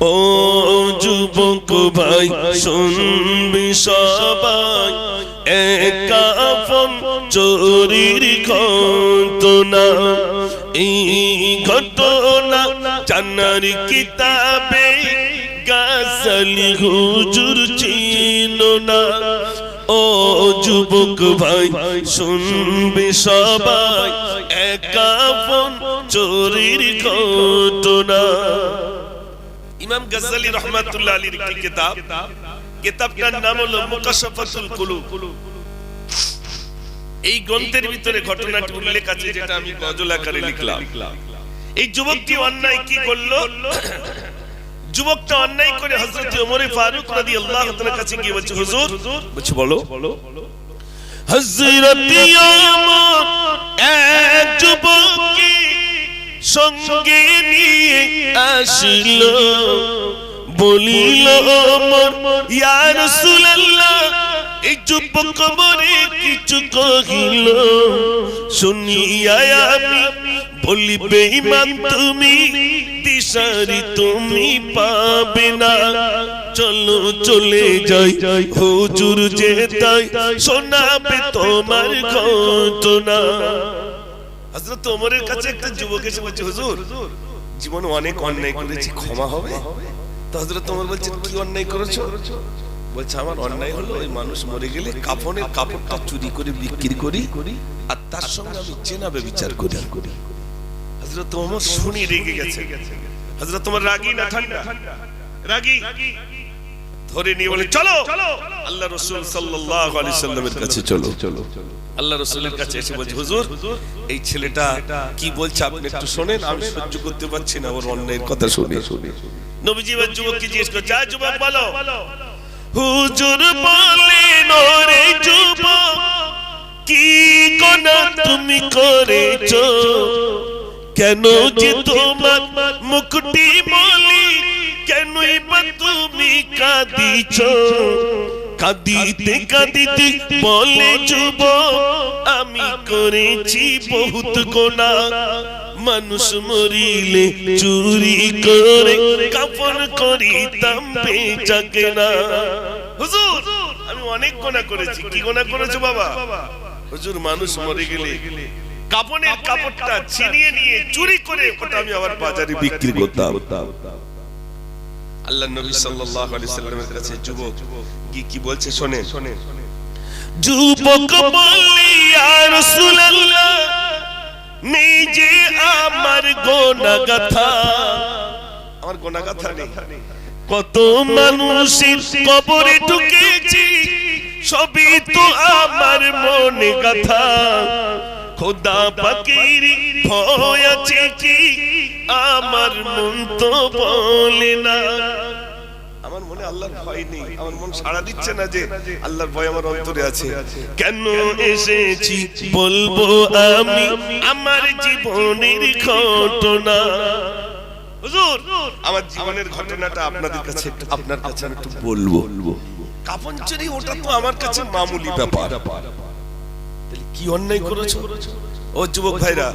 ও যুবক ভাই, শুনবি সবাই। একা ফোন, চোরির ঘটনা। এই ঘটনা জানার কিতাবে গাছালি হুজুর ছিল না। ও যুবক ভাই, শুনবে সবাই। একা ফোন, চোরির ঘটনা। ইমাম গাজ্জালি রহমাতুল্লাহ আলীর একটি কিতাব। কিতাবটার নাম হলো মুকাশাফাতুল কুলুব। এই গ্রন্থের ভিতরে ঘটনাটি উল্লেখ আছে, যেটা আমি গজল আকারে লিখলাম। এই যুবকটি অন্যায় কি করল? যুবকটা অন্যায় করে হযরত ওমর ফারুক রাদিয়াল্লাহু তাআলার কাছে গিয়ে বলছে, হুজুর, বলছে, বলো। হযরত ওমর, এক যুবককে সঙ্গে নিয়ে আসিল, বলিল, ওমর, ইয়া রাসূলুল্লাহ, এই যুবক মরে কিছু কহিল। শুনিয়া আমি বলি, বেঈমান তুমি, দিশারি তুমি পাবে না। চলো চলে যাই, হুজুর যে তাই শোনাবে তোমার ঘটনা। হযরত ওমরের কাছে একটা যুবক এসে বলছে, হুজুর, জীবনে অনেক অন্যায় করেছি, ক্ষমা হবে? তো হযরত ওমর বলছেন কি অন্যায় করেছ? বলছে, আমার অন্যায় হলো ওই মানুষ মরে গেলে কাফনের কাপড়টা চুরি করে বিক্রি করি আর তার সঙ্গে আমি চেনাবে বিচার করি। হযরত ওমর শুনি রেগে গেছে। হযরত ওমর, রাগী না, ঠান্ডা, রাগী, ধরে নিয়ে বলে, চলো, আল্লাহ রসুল সাল্লাল্লাহু আলাইহি সাল্লামের কাছে চলো চলো। আল্লাহ রসুলের কাছে এসে বলছে, হুজুর, এই ছেলেটা কি বলছে আপনি একটু শোনেন, আমি সহ্য করতে পারছি না ওর অন্যের কথা শুনে। শুনে নবীজি এবার যুবককে জিজ্ঞেস করে, যা যুবক, বলো। হুজুর বলেন ওরে যুবক, কি কোনা তুমি করেছ? কেন যে তোমার মুকুটি বলি, কেনই বা তুমি কাঁদিছ? কাঁদিতে কাঁদিতে বলে যুব আমি করেছি বহুত গোনা। মানুষ মরিলে চুরি করে কাপড় করিতাম বেচাকে না। হুজুর আমি অনেক গোনা করেছি। কি গোনা করেছ বাবা? হুজুর মানুষ মরে গেলে কাপড়ের কাপড়টা ছিনিয়ে নিয়ে চুরি করে ওটা আমি আবার বাজারে বিক্রি করতাম। আল্লাহ নবী সাল্লাল্লাহু আলাইহি সাল্লামের কাছে যুবক কি কি বলছে? শুনে। শুনে যুবক বলি ইয়া রাসূলুল্লাহ নিজে আমার গোনা গাথা আমার গোনা গাথা নেই। কত মানুষের কবরে ঢুকেছি সবই তো আমার মনে কথা খোদা পাকির ভয় আছে কি আমার মন তো বলে না। আমার মনে আল্লাহর ভয় নেই। আমার মন সাড়া দিচ্ছে না যে আল্লাহর ভয় আমার অন্তরে আছে। কেন এসেছি বলব আমি আমার জীবনের ঘটনা? হুজুর, আমার জীবনের ঘটনাটা আপনাদের কাছে, আপনার কাছে আমি একটু বলব। কাপন চুরি, ওটা তো আমার কাছে মামুলি ব্যাপার। তাহলে কি অন্যায় করেছ? ও যুবক ভাইরা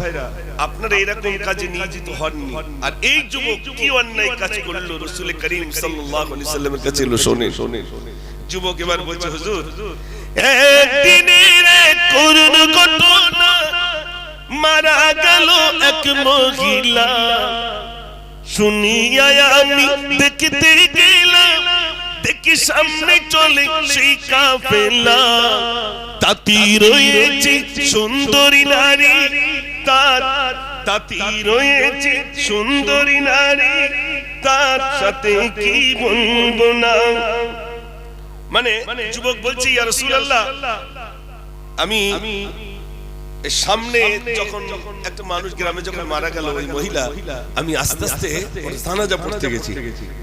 আপনারা এরকম কাজে নিয়োজিত হননি। আর এই যুবক কি অন্যায় কাজ করল? রসুল করিম সাল্লাল্লাহু আলাইহি সাল্লামের কাছে এলো শোনে শোনে যুবক এবার বলছে হুজুর একদিনের এক করুণ ঘটনা মারা গেল এক মহিলা। শুনিয়া আমি দেখতে গেলাম দেখি সামনে চলে সেই কাফেলা। তাতি রয়েছে সুন্দরী নারী। তার তাতি রয়েছে সুন্দরী নারী। তার সাথে কি বলব না? মানে যুবক বলছে, ইয়া রাসূলুল্লাহ, আমি সামনে যখন একটা মানুষ গ্রামে যখন মারা গেল ওই মহিলা, আমি আস্তে আস্তে জানাজা পড়তে গেছি।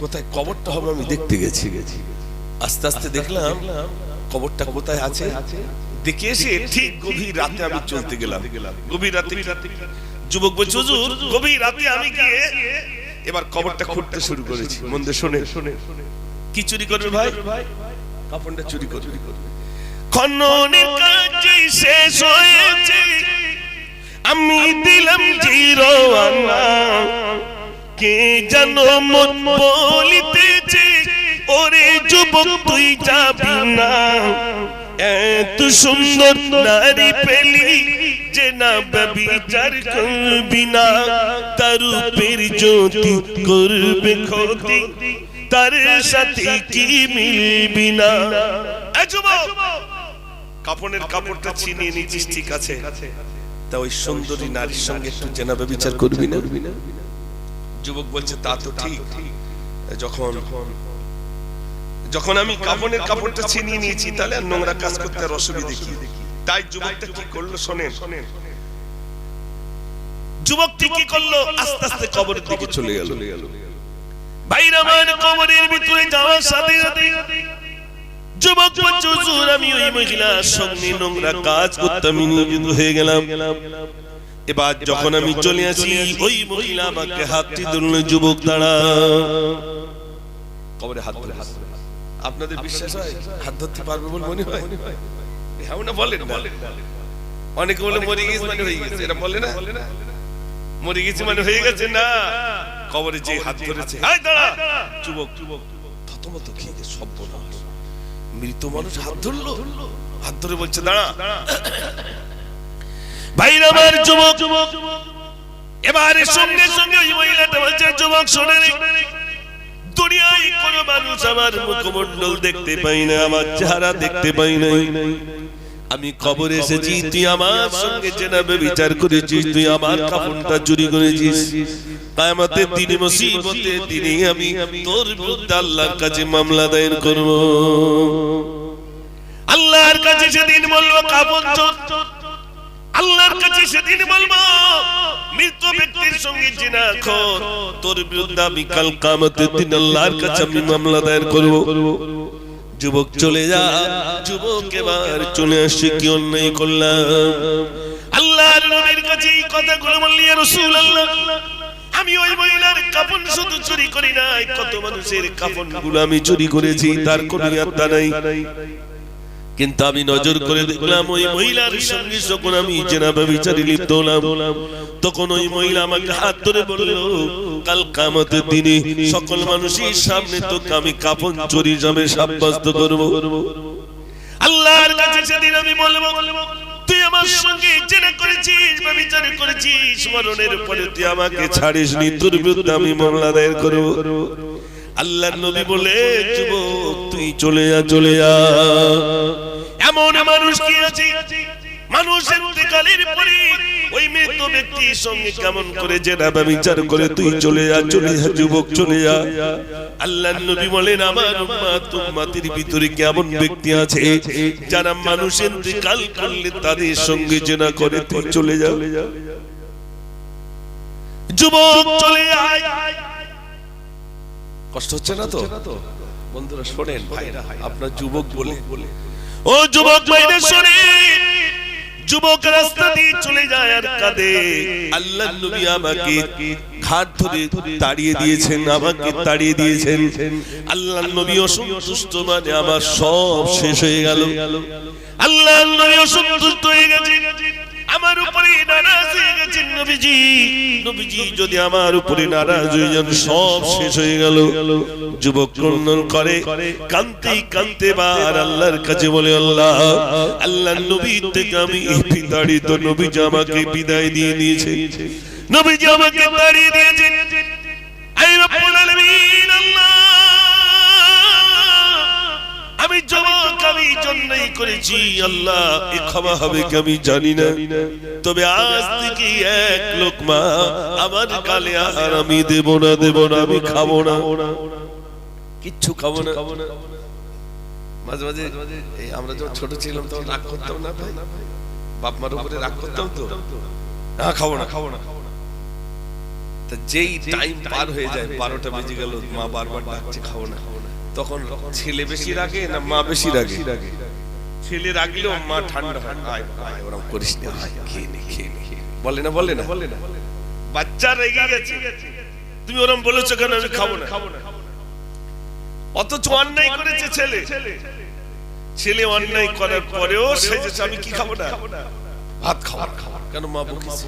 কোথায় কবরটা হবে আমি দেখতে গেছি। আস্তে আস্তে দেখলাম কবরটা কোথায় আছে? দেখে এসে ঠিক গভীর রাতে আমি চলতে গেলাম। গভীর রাতে যুবক বলছে হুজুর গভীর রাতে আমি গিয়ে এবার কবরটা খুঁড়তে শুরু করেছি। মন্দে শুনে শুনে কি চুরি করবে ভাই? কাপড়টা চুরি করবে খননের কাজ শেষ হয়েছে আমি দিলাম জিরো আনা। কে যেন মন বলিতেছে ওরে যুবক তুই যাবি না। এত সুন্দর নারী পেলি যে না ব্যবিচার করবি না তার রূপের জ্যোতি করবে ক্ষতি, তার সাথে কি মিলবি না? কাপড়ের কাপড়টা ছিনিয়ে নিচ্ছিস, ঠিক আছে? তা ওই সুন্দরী নারীর সঙ্গে একটু জেনাবে বিচার করবি না? যুবক বলছে, তা তো ঠিক। যখন যখন আমি কাপড়ের কাপড়টা ছিনিয়ে নিয়েছি তাহলে আর নোংরা কাজ করতে আর অসুবিধে কি? তাই যুবকটা কি করল শোনেন। যুবকটি কি করল? আস্তে আস্তে কবরের দিকে চলে গেল। ভাইরা আমার কবরের ভিতরে যাওয়ার সাথে সাথে যুবক বলছে হুজুর আমি ওই মহিলার সঙ্গে নোংরা কাজ করতে আমি নিয়োজিত হয়ে গেলাম। এবার যখন আমি চলে আসি ওই মহিলা আমাকে হাতটি ধরল যুবক দাঁড়া। কবরে হাত ধরে হাত ধরে। আপনাদের বিশ্বাস হয়? হাত ধরতে পারবে বলে মনে হয়? হ্যাঁ। না। বলেন অনেকে বলে মরে গেছে মানে হয়ে গেছে এটা বলে না? মরে গেছে মানে হয়ে গেছে না। কবরে যে হাত ধরেছে। হাই দাঁড়া। যুবক যুবক থতমত খেয়ে গেছে সর্বনাশ মৃত মানুষ হাত ধরলো। হাত ধরে বলছে দাঁড়া। ভাইরা আমার যুবক। এবারে সঙ্গে সঙ্গে ওই মহিলাটা বলছে যুবক শোনে দুনিয়ায় কোন মানুষ আমার মুখমণ্ডল দেখতে পাই না, আমার চেহারা দেখতে পাই নাই। আমি খবর এসেছি, তুই আমার সঙ্গে জেনাবে বিচার করেছিস, তুই আমার কাপড়টা চুরি করেছিস। কায়ামতের দিনে, মুসিবতের দিনে আমি তোর বিরুদ্ধে আল্লাহর কাছে মামলা দায়ের করব। আল্লাহর কাছে সেদিন বলব কাপড় চোর আল্লাহর কাছে সেদিন বলব, মৃত ব্যক্তির সঙ্গে জিনা খোর। তোর বিরুদ্ধে আমি কাল কামতের দিন আল্লাহর কাছে আমি মামলা দায়ের করব। যুবক চলে যা, যুবক এবার চলে আসছে, কি অন্যায় করলাম? আল্লাহর নবীর কাছে এই কথাগুলো বললি রসুল আল্লাহ আমি ওই মহিলার কাপড় শুধু চুরি করি নাই, কত মানুষের কাপড়গুলো আমি চুরি করেছি, তার কোনো আত্মা নাই। কিন্তু আমি নজর করে দেখলাম ওই মহিলার সঙ্গে যখন আমি জেনাবে বিচারে লিপ্ত হলাম, তখন ওই মহিলা আমাকে হাত ধরে বলল, কাল কামতের দিনে সকল মানুষের সামনে তোকে আমি কাপন চুরি যাবে সাব্যস্ত করব। আল্লাহর কাছে সেদিন আমি বলব, তুই আমার সঙ্গে করেছিস বা বিচার করেছিস, মরণের পরে তুই আমাকে ছাড়িস নি বিরুদ্ধে আমি মামলা দায়ের করব। আল্লাহ নবী বলে যুবক তুই চলে যা চলে যা। এমন মানুষ কি আছে? মানুষ ইন্তেকালের পরে ওই মৃত ব্যক্তির সঙ্গে কেমন করে জেনা বিচার করে তুই চলে যা চলে যা যুবক চলে যা। আল্লাহ নবী বলেন আমার উম্মাত উম্মাতের ভিতরে কেমন ব্যক্তি আছে? যারা মানুষ ইন্তেকাল করলে তাদের সঙ্গে জেনা করে তুই চলে যা। যুবক চলে আয়। কষ্ট হচ্ছে না তো? বন্ধুরা শোনেন ভাইরা আপনার যুবক বলে। ও যুবক ভাইরা শোনেন। যুবক রাস্তা দিয়ে চলে যায় আর কাঁদে। আল্লাহ নবী আমাকে ঘাট ধরে তাড়িয়ে দিয়েছেন আমাকে তাড়িয়ে দিয়েছেন। আল্লাহ নবী অসন্তুষ্ট মানে আমার সব শেষ হয়ে গেল। আল্লাহ নবী অসন্তুষ্ট হয়ে গেছে আমার উপরে নারাজ হয়ে গেছেন নবীজি। নবীজি যদি আমার উপরে নারাজ হয়ে যান, সব শেষ হয়ে গেল। যুবক ক্রন্দন করে কান্তি কান্তে বার আল্লাহর কাছে বলে, আল্লাহ আল্লাহ নবী থেকে আমি বিতাড়িত নবীজি আমাকে বিদায় দিয়ে দিয়েছে নবীজি আমাকে তাড়িয়ে দিয়েছেন। আই রব্বুল আলামিন, আল্লাহ করেছি আল্লাহ, এ ক্ষমা হবে কি আমি জানি না। তবে আজ থেকে এক লোকমা আমার কালে আর আমি দেব না দেব না, আমি খাব না। কিচ্ছু খাব না। মাঝে মাঝে, এই আমরা যখন ছোট ছিলাম তখন রাগ করতাম না ভাই? বাপ মার উপরে রাগ করতাম তো? না, খাব না। খাব না তা যেই টাইম পার হয়ে যায়, বারোটা বেজে গেল, মা বারবার ডাকছে, খাব না। তখন ছেলে বেশি রাগে না মা বেশি রাগে? ছেলে রাগলেও মা ঠান্ডা হয়। আয় আয় ওরকম করিস না। আয় খেয়ে নে খেয়ে নে বলে না বলে না। বলে না। বাচ্চা রেগে গেছে। তুমি ওরম বলেছ কেন আমি খাব না। অথচ অন্যায় করেছে ছেলে। ছেলে অন্যায় করার পরেও সে আমি কি খাব না? ভাত খাবার খাবার কেন মা বকেছে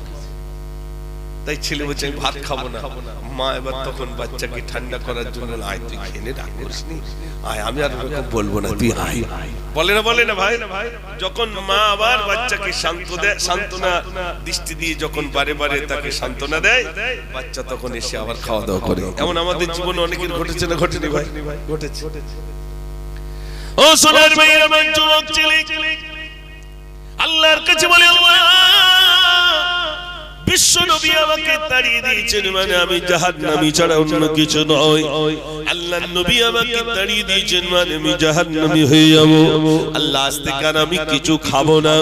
তাই ছেলে বলছে আমি ভাত খাব না। মা এবার তখন বাচ্চাকে ঠান্ডা করার জন্য আয় তুই খেলে রাগ করিস নি। আয় আমি আর বলব না তুই আয়। বলে না বলে না ভাই। যখন মা আবার বাচ্চাকে শান্ত দেয় সান্ত্বনা দৃষ্টি দিয়ে যখন বারে বারে তাকে সান্ত্বনা দেয় বাচ্চা তখন এসে আবার খাওয়া দাওয়া করে। এমন আমাদের জীবনে অনেকের ঘটেছে না ঘটেনি ভাই? ঘটেছে। ও সোনার আমার যুবক ছেলে। আল্লাহর কাছে বলে আল্লাহ বিশ্ব নবী আমাকে তাড়িয়ে দিয়েছেন মানে আমি ছাড়া অন্য কিছু নয়। আল্লাহ নবী আমাকে তাড়িয়ে দিয়েছেন মানে আমি হয়ে যাব। আল্লাহ, আজ থেকে আমি কিছু খাব না।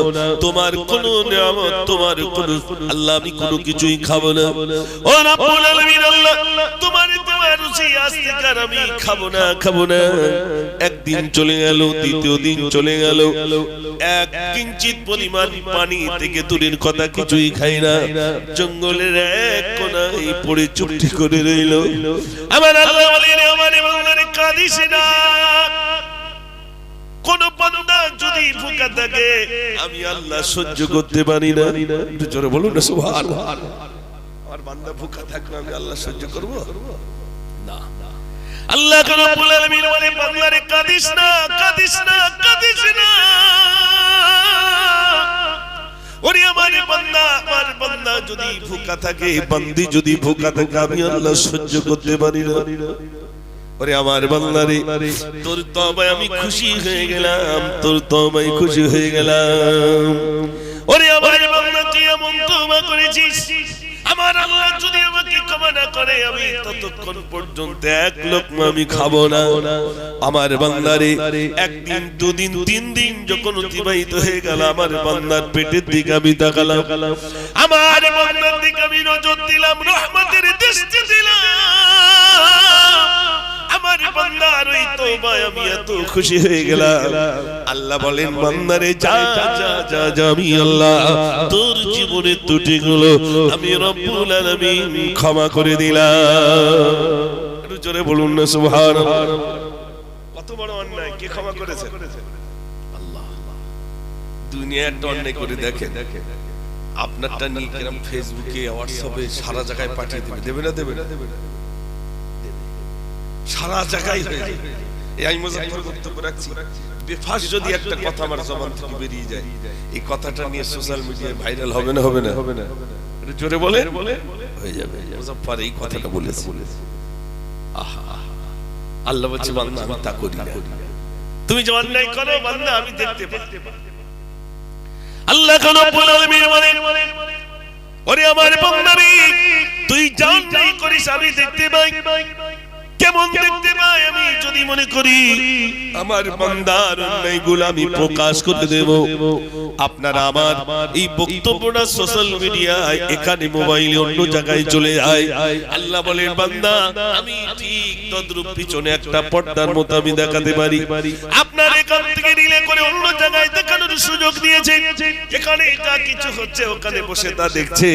তোমার কোন নিয়ামত, তোমার কোন আল্লাহ, আমি কোনো কিছুই খাব না। ও রাব্বুল আলামিন আল্লাহ, তোমার তোমার রুচি আজ থেকে আমি খাব না খাব না। একদিন চলে গেল, দ্বিতীয় দিন চলে গেল। এক কিঞ্চিত পরিমাণ পানি থেকে দূরের কথা কিছুই খাই না। জঙ্গলের এক কোনায় পড়ে চুপটি করে রইল। আমার আল্লাহ বলেন আমার বাংলারে কাঁদিস না কোন বান্দা যদি ভুকা থাকে আমি আল্লাহ সহ্য করতে পারি না। একটু জোরে বলুন না সুবহান আমার বান্দা ভুকা থাকলে আমি আল্লাহ সহ্য করব? না আল্লাহ রব্বুল আলামিন বলে বান্দারে কাঁদিস না কাঁদিস না। কাঁদিস না। ওরে আমার বান্দা আমার বান্দা যদি ভুকা থাকে, বান্দি যদি ভুকা থাকে, আমি আল্লাহ সহ্য করতে পারি না। ওরে আমার বান্দারে তোর তবায় আমি খুশি হয়ে গেলাম, তোর তবায় খুশি হয়ে গেলাম। ওরে আমার বান্দা, তুই এমন তওবা করেছিস আমার আল্লাহ যদি আমাকে ক্ষমা না করে, আমি ততক্ষণ পর্যন্ত এক লোকমা আমি খাব না। আমার বান্দারে, একদিন, দুদিন, তিন দিন যখন অতিবাহিত হয়ে গেল, আমার বান্দার পেটের দিকে আমি তাকালাম। আমার বান্দার দিকে আমি নজর দিলাম, রহমতের দৃষ্টি ক্ষমা করে দিলাম। জোরে বলুন না, সুবহানাল্লাহ। কত বড় অন্যায়, কে ক্ষমা করেছে? আল্লাহ। দুনিয়া একটা অন্যায় করে দেখে দেখে আপনারটা নিয়ে ফেসবুকে হোয়াটসঅ্যাপে সারা জায়গায় পাঠিয়ে দেবে। দেবে না দেবে না দেবে না? সারা জায়গায় হয়ে যায়। এই আমি মুজাফফর বক্তব্য রাখছি। বেফাস যদি একটা কথা আমার জবান থেকে বেরিয়ে যায় এই কথাটা নিয়ে সোশ্যাল মিডিয়ায় ভাইরাল হবে না হবে না? হবে না জোরে বলে? হয়ে যাবে মুজাফফর এই কথাটা বলেছে। আহা আল্লাহ বলছে বান্দা আমি তা করি না। তুমি যে অন্যায় করো বান্দা আমি দেখতে পাই আল্লাহ কোন বলেন ওরে আমার বান্দারে তুই যা অন্যায় করিস আমি দেখতে পাই। কেমন দেখতে পাই আমি যদি মনে করি? আমার বান্দার অন্যায়গুলো আমি প্রকাশ করে দেব। আপনারা আমার এই বক্তব্যটা সোশ্যাল মিডিয়ায় এখানে মোবাইলে অন্য জায়গায় চলে যায় আল্লাহ বলেন, বান্দা, আমি ঠিক তদ্রূপ পিছনে একটা পর্দার মতো আমি দেখাতে পারি। আপনার এখান থেকে রিলে করে অন্য জায়গায় দেখানোর সুযোগ দিয়েছে। এখানে এটা কিছু হচ্ছে, ওখানে বসে তা দেখছে।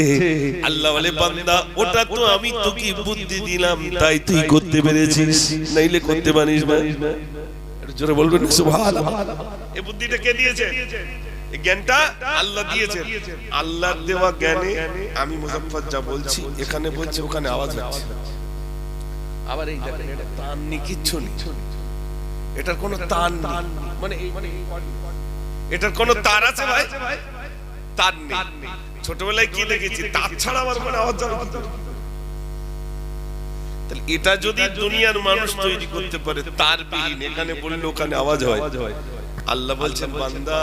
আল্লাহ বলে, বান্দা, ওটা তো আমি তোকে বুদ্ধি দিলাম, তাই তুই করতে পেরেছিস নাইলে করতে পারিস না। একটু জোরে বলবেন সুবহানাল্লাহ। এই বুদ্ধিটা কে দিয়েছে? এই জ্ঞানটা আল্লাহ দিয়েছে। আল্লাহর দেওয়া জ্ঞানে আমি মুজাফফর যা বলছি এখানে বলছি ওখানে আওয়াজ হচ্ছে আবার এই দেখেন এটা তার নেই কিচ্ছু নেই। এটার কোনো তার নেই। মানে এই- মানে এটার কোনো তার আছে ভাই? তার নেই। ছোটবেলায় কি দেখেছি? তার ছাড়া আমার মনে আওয়াজ যাবে? তাহলে এটা যদি দুনিয়ার মানুষ তৈরি করতে পারে তার বিহীন এখানে বললে ওখানে আওয়াজ হয়। আল্লাহ বলছেন বান্দা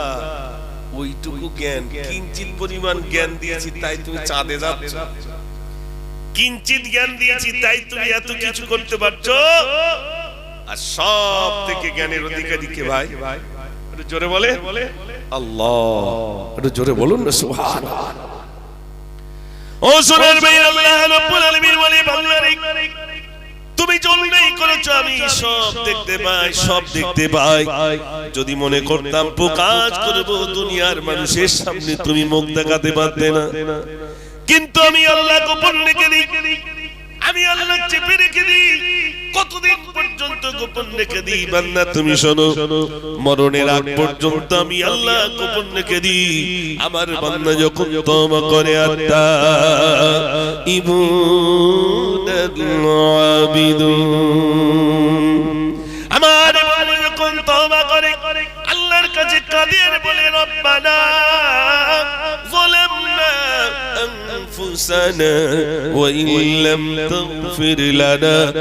ওইটুকু জ্ঞান কিঞ্চিত পরিমাণ জ্ঞান দিয়েছি তাই তুমি চাঁদে যাচ্ছ। কিঞ্চিত জ্ঞান দিয়েছি তাই তুমি এত কিছু করতে পারছ? আর সব থেকে জ্ঞানের অধিকারী কে ভাই? একটু জোরে বলে। আল্লাহ। একটু জোরে বলুন না সুবহানাল্লাহ। ও সোনার ভাই আল্লাহ রাব্বুল আলামিন বলে বান্দারে। তুমি জন্যই করেছ, আমি সব দেখতে পাই, সব দেখতে পাই। যদি মনে করতাম প্রকাশ করব দুনিয়ার মানুষের সামনে, তুমি মুখ দেখাতে পারতে না। কিন্তু আমি আল্লাহ গোপন রেখে দিই। আমি আল্লাহ চেপে রেখে দিই। কতদিন পর্যন্ত গোপন রেখে দিই? বান্না তুমি শোনো মরণের আগ পর্যন্ত আমি আল্লাহ গোপন রেখে দিই। আমার বান্না যখন তম করে আত্তা ইবু আবিদুন আমার বান্না যখন তমা করে আল্লাহর কাছে কাদের বলে রব্বানা أنفسنا وإن لم تغفر لنا